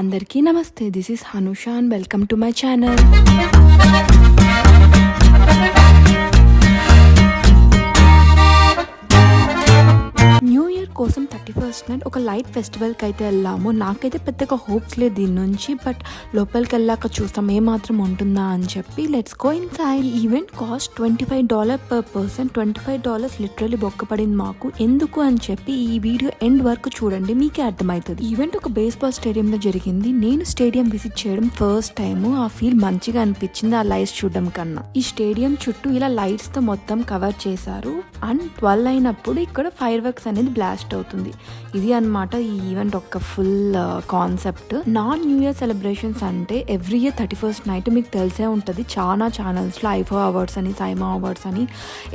అందరికీ నమస్తే. This is Hanusha and welcome to my channel కోసం థర్టీ ఫస్ట్ నైట్ ఒక లైట్ ఫెస్టివల్కి అయితే వెళ్ళాము. నాకైతే పెద్దగా హోప్స్ లేదు దీని నుంచి బట్ లోపలికి వెళ్ళాక చూస్తాం ఏమాత్రం ఉంటుందా అని చెప్పి let's go inside event cost twenty five dollar per person. Twenty five dollars literally బొక్కపడింది మాకు. ఎందుకు అని చెప్పి ఈ వీడియో ఎండ్ వరకు చూడండి మీకే అర్థమవుతుంది. ఈవెంట్ ఒక బేస్బాల్ స్టేడియంలో జరిగింది. నేను స్టేడియం విజిట్ చేయడం ఫస్ట్ టైం ఆ ఫీల్ మంచిగా అనిపించింది ఆ లైట్స్ చూడడం కన్నా. ఈ స్టేడియం చుట్టూ ఇలా లైట్స్తో మొత్తం కవర్ చేశారు. అండ్ ట్వెల్వ్ అయినప్పుడు ఇక్కడ ఫైర్ వర్క్స్ అనేది బ్లాస్ట్ అవుతుంది. ఇది అన్నమాట ఈ ఈవెంట్ ఒక ఫుల్ కాన్సెప్ట్. నాన్ న్యూ ఇయర్ సెలబ్రేషన్స్ అంటే every year thirty first night మీకు తెలిసే ఉంటుంది. చాలా ఛానల్స్లో ఐఫో అవార్డ్స్ అని సైమా అవార్డ్స్ అని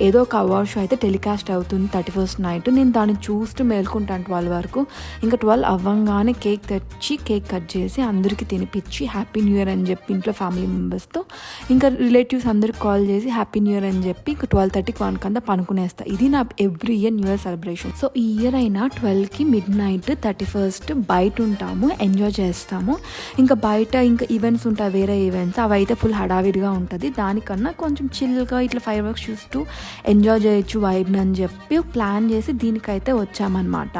ఏదో ఒక అవార్డ్ షో అయితే టెలికాస్ట్ అవుతుంది థర్టీ ఫస్ట్ నైట్. నేను దాన్ని చూస్తూ మేల్కుంటాను ట్వెల్వ్ వరకు. ఇంకా ట్వెల్వ్ అవ్వంగానే కేక్ తెచ్చి కేక్ కట్ చేసి అందరికీ తినిపించి హ్యాపీ న్యూ ఇయర్ అని చెప్పి ఇంట్లో ఫ్యామిలీ మెంబర్స్తో ఇంకా రిలేటివ్స్ అందరికి కాల్ చేసి హ్యాపీ న్యూ ఇయర్ అని చెప్పి ఇంకా ట్వెల్వ్ థర్టీకి వన్ కంతా పనుకునేస్తా. ఇది నా every year new year celebration. So ఈ ఇయర్ ఎప్పుడైనా ట్వెల్వ్కి మిడ్ నైట్ థర్టీ ఫస్ట్ బయట ఉంటాము ఎంజాయ్ చేస్తాము. ఇంకా బయట ఇంకా ఈవెంట్స్ ఉంటాయి వేరే ఈవెంట్స్ అవి అయితే ఫుల్ హడావిడిగా ఉంటుంది. దానికన్నా కొంచెం చిల్గా ఇట్లా ఫైర్ వర్క్స్ చూస్తూ ఎంజాయ్ చేయొచ్చు వైబ్ని అని చెప్పి ప్లాన్ చేసి దీనికైతే వచ్చామన్నమాట.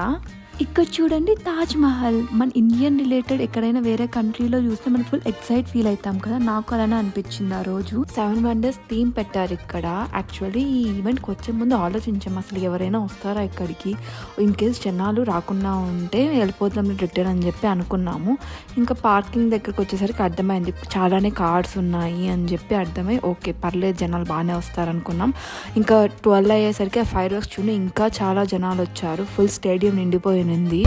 ఇక్కడ చూడండి తాజ్ మహల్. మన ఇండియన్ రిలేటెడ్ ఎక్కడైనా వేరే కంట్రీలో చూస్తే మనం ఫుల్ ఎక్సైట్ ఫీల్ అవుతాం కదా. నాకు అలానే అనిపించింది ఆ రోజు. సెవెన్ వండర్స్ థీమ్ పెట్టారు ఇక్కడ. యాక్చువల్లీ ఈ ఈవెంట్కి వచ్చే ముందు ఆలోచించాం అసలు ఎవరైనా వస్తారా ఇక్కడికి. ఇన్ కేస్ జనాలు రాకుండా ఉంటే వెళ్ళిపోతాం రిటర్న్ అని చెప్పి అనుకున్నాము. ఇంకా పార్కింగ్ దగ్గరకు వచ్చేసరికి అర్థమైంది. చాలానే కార్డ్స్ ఉన్నాయి అని చెప్పి అర్థమై ఓకే పర్లేదు జనాలు బాగానే వస్తారు అనుకున్నాం ఇంకా ట్వెల్వ్ అయ్యేసరికి ఆ ఫైర్ వర్క్స్ చూడండి ఇంకా చాలా జనాలు వచ్చారు. ఫుల్ స్టేడియం నిండిపోయినది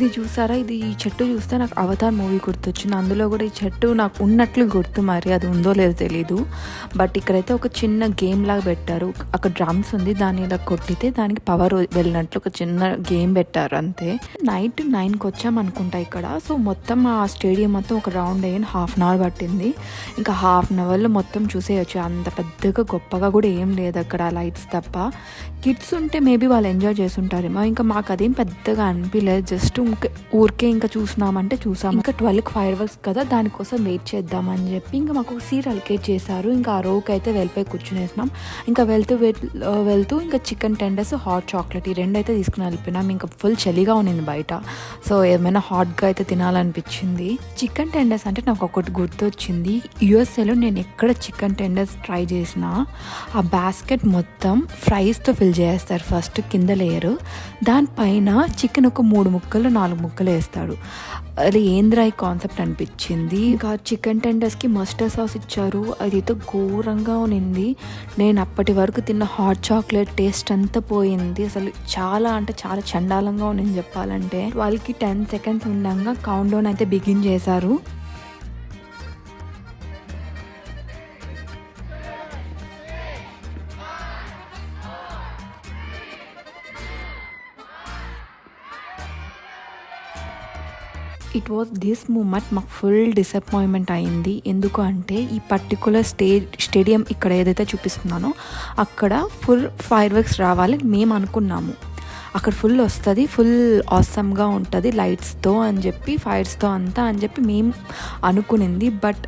ఇది చూసారా? ఇది ఈ చెట్టు చూస్తే నాకు అవతార్ మూవీ గుర్తొచ్చింది. అందులో కూడా ఈ చెట్టు నాకు ఉన్నట్లు గుర్తు మరి అది ఉందో లేదో తెలీదు. బట్ ఇక్కడైతే ఒక చిన్న గేమ్ లాగా పెట్టారు. అక్కడ డ్రమ్స్ ఉంది. దాన్ని ఇలా కొట్టితే దానికి పవర్ వెళ్ళినట్లు ఒక చిన్న గేమ్ పెట్టారు అంతే. నైట్ నైన్కి వచ్చాం అనుకుంటా ఇక్కడ. సో మొత్తం ఆ స్టేడియం మొత్తం ఒక రౌండ్ అయ్యి హాఫ్ అన్ అవర్ పట్టింది. ఇంకా హాఫ్ అన్ అవర్లో మొత్తం చూసేయచ్చు. అంత పెద్దగా గొప్పగా కూడా ఏం లేదు అక్కడ లైట్స్ తప్ప. కిడ్స్ ఉంటే మేబీ వాళ్ళు ఎంజాయ్ చేస్తుంటారేమో. ఇంకా మాకు అదేం పెద్దగా అనిపించలేదు జస్ట్ ఊరికే ఇంకా చూసినామంటే చూసాం ఇంకా ట్వెల్వ్కి ఫైర్ వర్క్స్ కదా దానికోసం వెయిట్ చేద్దామని చెప్పి ఇంకా మాకు సీట్ అలకేట్ చేశారు. ఇంకా ఆ రోకి అయితే వెళ్ళిపోయి కూర్చునేసినాం. ఇంకా వెళ్తూ వెళ్తూ ఇంకా చికెన్ టెండర్స్ హాట్ చాక్లెట్ ఈ రెండు అయితే తీసుకుని వెళ్ళిపోయినాం. ఇంకా ఫుల్ చలిగా ఉన్నింది బయట. సో ఏమైనా హాట్గా అయితే తినాలనిపించింది. చికెన్ టెండర్స్ అంటే నాకు ఒకటి గుర్తొచ్చింది. యుఎస్ఏలో నేను ఎక్కడ చికెన్ టెండర్స్ ట్రై చేసినా ఆ బాస్కెట్ మొత్తం ఫ్రైస్తో ఫిల్ చేస్తారు ఫస్ట్ కింద లేయరు. దానిపైన చికెన్ ఒక మూడు ముక్కలు నాలుగు ముక్కలు వేస్తాడు. అది ఏంద్రా ఈ కాన్సెప్ట్ అనిపించింది? ఇంకా చికెన్ టెండర్స్కి మస్టర్డ్ సాస్ ఇచ్చారు. అదైతే ఘోరంగా ఉన్నింది. నేను అప్పటి వరకు తిన్న హాట్ చాక్లెట్ టేస్ట్ అంతా పోయింది. అసలు చాలా అంటే చాలా చండాలంగా ఉన్నింది చెప్పాలంటే. వాళ్ళకి టెన్ సెకండ్స్ ఉండగా కౌంట్ డౌన్ అయితే బిగిన్ చేశారు. ఇట్ వాస్ దిస్ మూమెంట్ మాకు ఫుల్ డిసప్పాయింట్మెంట్ అయింది. ఎందుకు అంటే ఈ పర్టికులర్ స్టే స్టేడియం ఇక్కడ ఏదైతే చూపిస్తున్నానో అక్కడ ఫుల్ ఫైర్ వర్క్స్ రావాలి మేము అనుకున్నాము. అక్కడ ఫుల్ వస్తుంది ఫుల్ ఆసమ్గా ఉంటుంది లైట్స్తో అని చెప్పి ఫైర్స్తో అంతా అని చెప్పి మేము అనుకునింది. బట్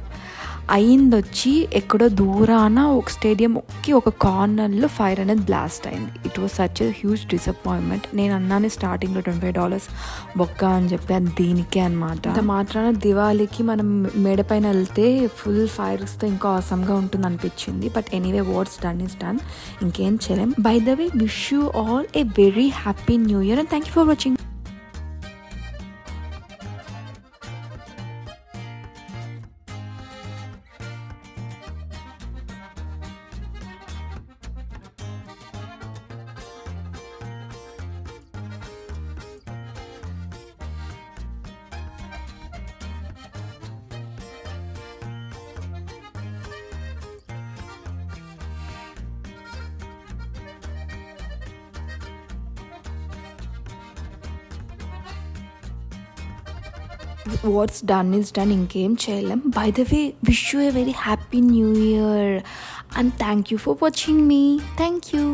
అయింది వచ్చి ఎక్కడో దూరాన ఒక స్టేడియంకి ఒక కార్నర్లో ఫైర్ అనేది బ్లాస్ట్ అయింది. It was such a huge disappointment నేను అన్నాను స్టార్టింగ్లో ట్వంటీ ఫైవ్ డాలర్స్ బొక్క అని చెప్పి అది దీనికే అనమాట అంత మాత్రాన దివాళీకి మనం మేడపైన వెళ్తే ఫుల్ ఫైర్స్తో ఇంకా ఆసమ్గా ఉంటుంది అనిపించింది but anyway what's done is done ఇంకేం చేయలేం. By the way wish you all a very happy new year and thank you for watching what's done is done ఇంకేం చేయలేం by the way wish you a very happy new year and thank you for watching me thank you